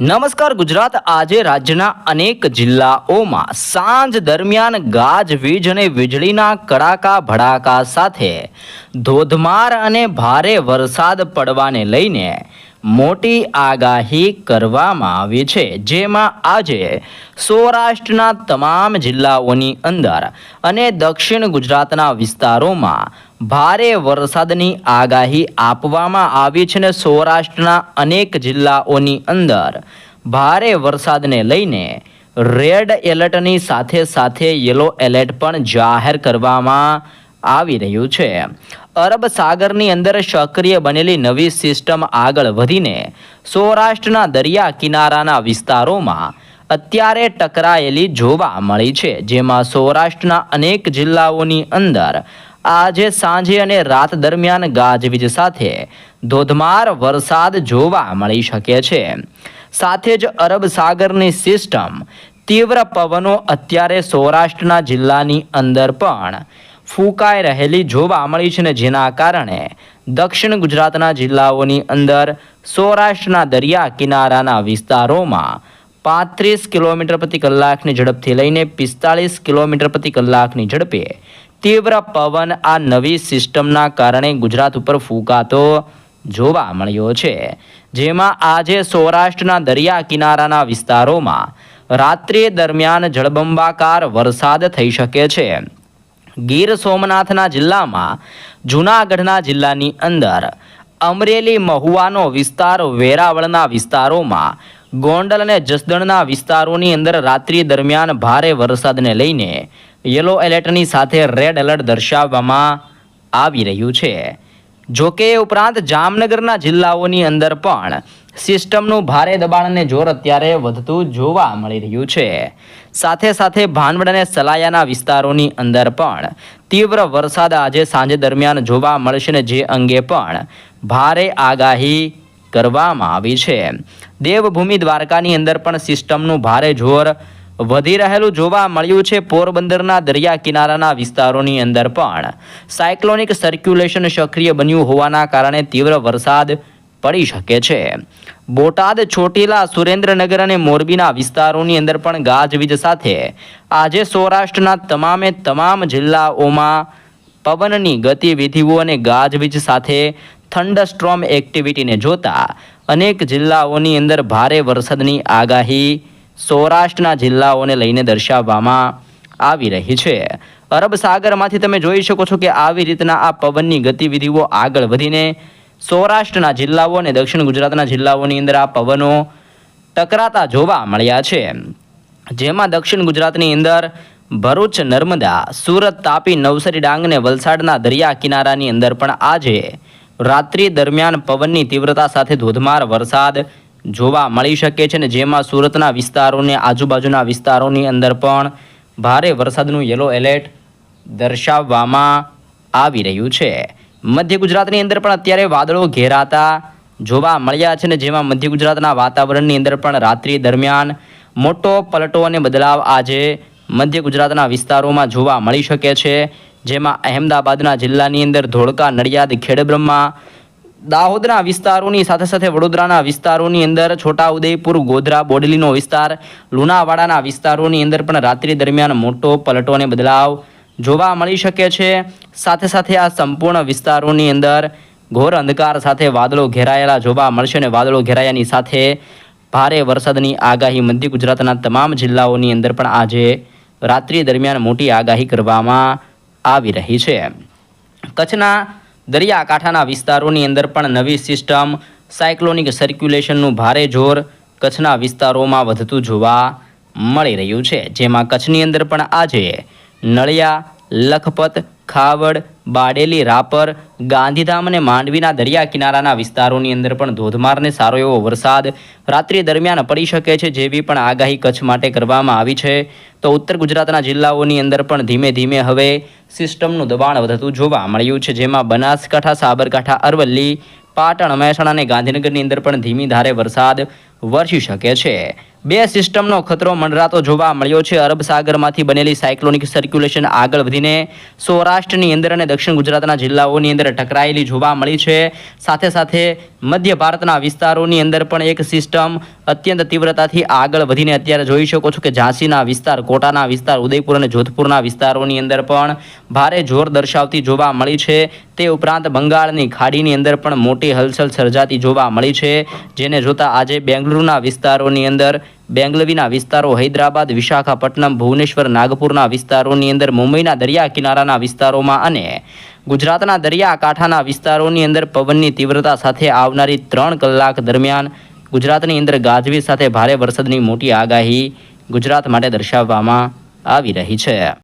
નમસ્કાર ગુજરાત, આજે રાજ્યના અનેક જિલ્લાઓમાં સાંજ દરમિયાન ગાજવીજ અને વીજળીના કડાકા ભડાકા સાથે ધોધમાર અને ભારે વરસાદ પડવાને લઈને મોટી આગાહી કરવામાં આવી છે, જેમાં આજે સૌરાષ્ટ્રના તમામ જિલ્લાઓની અંદર અને દક્ષિણ ગુજરાતના વિસ્તારોમાં ભારે વરસાદની આગાહી આપવામાં આવી છે ને સૌરાષ્ટ્રના અનેક જિલ્લાઓની અંદર. ભારે વરસાદને લઈને રેડ એલર્ટની સાથે સાથે યલો એલર્ટ પણ જાહેર કરવામાં આવી રહ્યું છે. અરબ સાગરની અંદર સક્રિય બનેલી નવી સિસ્ટમ આગળ વધીને સૌરાષ્ટ્રના દરિયા કિનારાના વિસ્તારોમાં અત્યારે ટકરાયેલી જોવા મળી છે, જેમાં સૌરાષ્ટ્રના અનેક જિલ્લાઓની અંદર આજે સાંજે અને રાત દરમિયાન ગાજવીજ સાથે ધોધમાર વરસાદ જોવા મળી શકે છે. સાથે જ અરબ સાગરની સિસ્ટમ તીવ્ર પવનો અત્યારે સૌરાષ્ટ્રના જિલ્લાની અંદર પણ ફૂંકાઈ રહેલી જોવા મળી છે ને જેના કારણે દક્ષિણ ગુજરાતના જિલ્લાઓની અંદર સૌરાષ્ટ્રના દરિયા કિનારાના વિસ્તારોમાં પાંત્રીસ કિલોમીટર પ્રતિ કલાકની ઝડપથી લઈને પિસ્તાળીસ કિલોમીટર પ્રતિ કલાકની ઝડપે તીવ્ર પવન આ નવી સિસ્ટમના કારણે ગુજરાત ઉપર ફૂંકાતો જોવા મળ્યો છે. જેમાં આજે સૌરાષ્ટ્રના દરિયા કિનારાના વિસ્તારોમાં રાત્રિ દરમિયાન જળબંબાકાર વરસાદ થઈ શકે છે. ગીર સોમનાથના જિલ્લામાં જૂનાગઢના જિલ્લાની અંદર અમરેલી મહુવાનો વિસ્તાર વેરાવળના વિસ્તારોમાં, ગોંડલ અને જસદણના વિસ્તારોની અંદર રાત્રિ દરમિયાન ભારે વરસાદને લઈને યલો એલર્ટની સાથે રેડ એલર્ટ દર્શાવવામાં આવી રહ્યું છે. જોકે ઉપરાંત જામનગરના જિલ્લાઓની અંદર પણ સિસ્ટમનું ભારે દબાણને જોર અત્યારે વધતું જોવા મળી રહ્યું છે. સાથે સાથે ભાનવડ અને સલાયાના વિસ્તારોની અંદર પણ તીવ્ર વરસાદ આજે સાંજે દરમિયાન જોવા મળશે ને જે અંગે પણ ભારે આગાહી કરવામાં આવી છે. દેવભૂમિ દ્વારકાની અંદર પણ સિસ્ટમનું ભારે જોર વધી રહેલું જોવા મળ્યું છે. પોરબંદરના દરિયા કિનારાના વિસ્તારોની અંદર પણ સાયક્લોનિક સર્ક્યુલેશન સક્રિય બન્યું હોવાના કારણે તીવ્ર વરસાદ પડી શકે છે. બોટાદ, ચોટીલા, સુરેન્દ્રનગર અને મોરબીના વિસ્તારોની અંદર પણ ગાજવીજ સાથે આજે સૌરાષ્ટ્રના તમામે તમામ જિલ્લાઓમાં પવનની ગતિવિધિઓ અને ગાજવીજ સાથે થંડરસ્ટ્રોમ એક્ટિવિટીને જોતા અનેક જિલ્લાઓની અંદર ભારે વરસાદની આગાહી સૌરાષ્ટ્રના જિલ્લાઓને લઈને દર્શાવવામાં આવી રહી છે. અરબ સાગરમાંથી તમે જોઈ શકો છો કે આવી રીતના આ પવનની ગતિવિધિઓ આગળ વધીને સૌરાષ્ટ્રના જિલ્લાઓ અને દક્ષિણ ગુજરાતના જિલ્લાઓની અંદર આ પવનો ટકરાતા જોવા મળ્યા છે. જેમાં દક્ષિણ ગુજરાતની અંદર ભરૂચ, નર્મદા, સુરત તાપી, નવસારી, ડાંગ અને વલસાડના દરિયા કિનારાની અંદર પણ આજે રાત્રિ દરમિયાન પવનની તીવ્રતા સાથે ધોધમાર વરસાદ જોવા મળી શકે છે ને જેમાં સુરતના વિસ્તારોને આજુબાજુના વિસ્તારોની અંદર પણ ભારે વરસાદનું યલો એલર્ટ દર્શાવવામાં આવી રહ્યું છે. મધ્ય ગુજરાતની અંદર પણ અત્યારે વાદળો ઘેરાતા જોવા મળ્યા છે ને જેમાં મધ્ય ગુજરાતના વાતાવરણની અંદર પણ રાત્રિ દરમિયાન મોટો પલટો અને બદલાવ આજે મધ્ય ગુજરાતના વિસ્તારોમાં જોવા મળી શકે છે. જેમાં અહેમદાબાદના જિલ્લાની અંદર ધોળકા, નડિયાદ, ખેડબ્રહ્મા, દાહોદના વિસ્તારોની સાથે સાથે વડોદરાના વિસ્તારોની અંદર છોટાઉદેપુર, ગોધરા, બોડલીનો વિસ્તાર, લુણાવાડાના વિસ્તારોની અંદર પણ રાત્રિ દરમિયાન મોટો પલટો અને બદલાવ જોવા મળી શકે છે. સાથે સાથે આ સંપૂર્ણ વિસ્તારોની અંદર ઘોર અંધકાર સાથે વાદળો ઘેરાયેલા જોવા મળશે અને વાદળો ઘેરાયાની સાથે ભારે વરસાદની આગાહી મધ્ય ગુજરાતના તમામ જિલ્લાઓની અંદર પણ આજે રાત્રિ દરમિયાન મોટી આગાહી કરવામાં આવી રહી છે. કચ્છના દરિયાકાંઠાના વિસ્તારોની અંદર પણ નવી સિસ્ટમ, સાયક્લોનિક સર્ક્યુલેશનનું ભારે જોર કચ્છના વિસ્તારોમાં વધતું જોવા મળી રહ્યું છે. જેમાં કચ્છની અંદર પણ આજે નળિયા લખપત, ખાવડ, બાડેલી, રાપર, ગાંધીધામ અને માંડવીના દરિયા કિનારાના વિસ્તારોની અંદર પણ ધોધમારને સારો એવો વરસાદ રાત્રિ દરમિયાન પડી શકે છે જેવી પણ આગાહી કચ્છ માટે કરવામાં આવી છે. તો ઉત્તર ગુજરાતના જિલ્લાઓની અંદર પણ ધીમે ધીમે હવે સિસ્ટમનું દબાણ વધતું જોવા મળ્યું છે, જેમાં બનાસકાંઠા, સાબરકાંઠા, અરવલ્લી, પાટણ, મહેસાણા અને ગાંધીનગરની અંદર પણ ધીમી ધારે વરસાદ વરસી શકે છે. બે સિસ્ટમનો ખતરો મંડરાતો જોવા મળ્યો છે. અરબ સાગરમાંથી બનેલી સાયક્લોનિક સર્ક્યુલેશન આગળ વધીને સૌરાષ્ટ્રની અંદર અને દક્ષિણ ગુજરાતના જિલ્લાઓની અંદર ટકરાયેલી જોવા મળી છે. સાથે સાથે મધ્ય ભારતના વિસ્તારોની અંદર પણ એક સિસ્ટમ અત્યંત તીવ્રતાથી આગળ વધીને અત્યારે જોઈ શકો છો કે ઝાંસીના વિસ્તાર, કોટાના વિસ્તાર, ઉદયપુર અને જોધપુરના વિસ્તારોની અંદર પણ ભારે જોર દર્શાવતી જોવા મળી છે. તે ઉપરાંત બંગાળની ખાડીની અંદર પણ મોટી હલચલ સર્જાતી જોવા મળી છે. જેને જોતા આજે બેંગલુરુના વિસ્તારોની અંદર બેંગલવીના વિસ્તારો હૈદરાબાદ, વિશાખાપટ્ટનમ, ભુવનેશ્વર, નાગપુરના વિસ્તારોની અંદર, મુંબઈના દરિયા કિનારાના વિસ્તારોમાં અને ગુજરાતના દરિયાકાંઠાના વિસ્તારોની અંદર પવનની તીવ્રતા સાથે આવનારી ત્રણ કલાક દરમિયાન ગુજરાતની અંદર ગાજવીજ સાથે ભારે વરસાદની મોટી આગાહી ગુજરાત માટે દર્શાવવામાં આવી રહી છે.